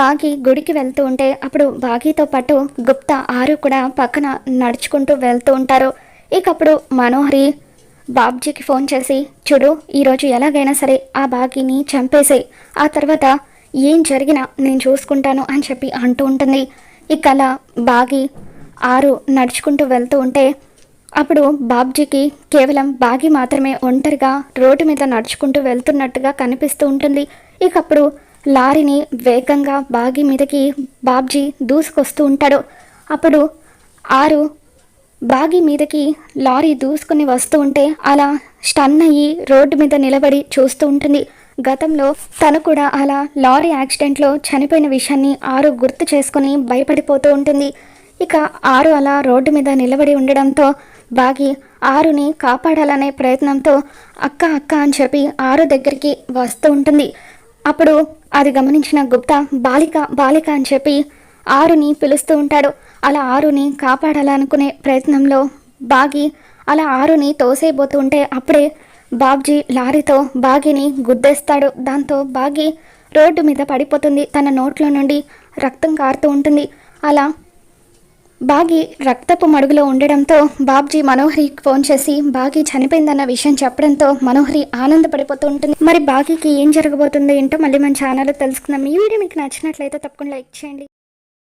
బాగి గుడికి వెళ్తూ ఉంటే అప్పుడు బాగీతో పాటు గుప్తా ఆరు కూడా పక్కన నడుచుకుంటూ వెళ్తూ ఉంటారు. ఇకప్పుడు మనోహరి బాబ్జీకి ఫోన్ చేసి చూడు ఈరోజు ఎలాగైనా సరే ఆ బాగీని చంపేసే ఆ తర్వాత ఏం జరిగినా నేను చూసుకుంటాను అని చెప్పి అంటూ ఉంటుంది. ఇక అలా బాగి ఆరు నడుచుకుంటూ వెళ్తూ ఉంటే అప్పుడు బాబ్జీకి కేవలం బాగి మాత్రమే ఒంటరిగా రోడ్డు మీద నడుచుకుంటూ వెళ్తున్నట్టుగా కనిపిస్తూ ఉంటుంది. ఇకప్పుడు లారీని వేగంగా బాగి మీదకి బాబ్జీ దూసుకొస్తూ ఉంటాడు. అప్పుడు ఆరు బాగి మీదకి లారీ దూసుకుని వస్తూ ఉంటే అలా స్టన్ అయ్యి రోడ్డు మీద నిలబడి చూస్తూ ఉంటుంది. గతంలో తను కూడా అలా లారీ యాక్సిడెంట్లో చనిపోయిన విషయాన్ని ఆరు గుర్తు చేసుకుని భయపడిపోతూ ఉంటుంది. ఇక ఆరు అలా రోడ్డు మీద నిలబడి ఉండడంతో బాగి ఆరుని కాపాడాలనే ప్రయత్నంతో అక్క అక్క అని చెప్పి ఆరు దగ్గరికి వస్తూ ఉంటుంది. అప్పుడు అది గమనించిన గుప్తా బాలిక బాలిక అని చెప్పి ఆరుని పిలుస్తూ ఉంటాడు. అలా ఆరుని కాపాడాలనుకునే ప్రయత్నంలో బాగి అలా ఆరుని తోసేయబోతూ ఉంటే అప్పుడే బాబ్జీ లారీతో బాగిని గుద్దేస్తాడు. దాంతో బాగి రోడ్డు మీద పడిపోతుంది. తన నోట్లో నుండి రక్తం కారుతూ ఉంటుంది. అలా బాగి రక్తపు మడుగులో ఉండడంతో బాబ్జీ మనోహరికి ఫోన్ చేసి బాగి చనిపోయిందన్న విషయం చెప్పడంతో మనోహరి ఆనందపడిపోతూ ఉంటుంది. మరి బాగికి ఏం జరగబోతుందో ఏంటో మళ్ళీ మన ఛానల్లో తెలుసుకుందాం. ఈ వీడియో మీకు నచ్చినట్లయితే తప్పకుండా లైక్ చేయండి.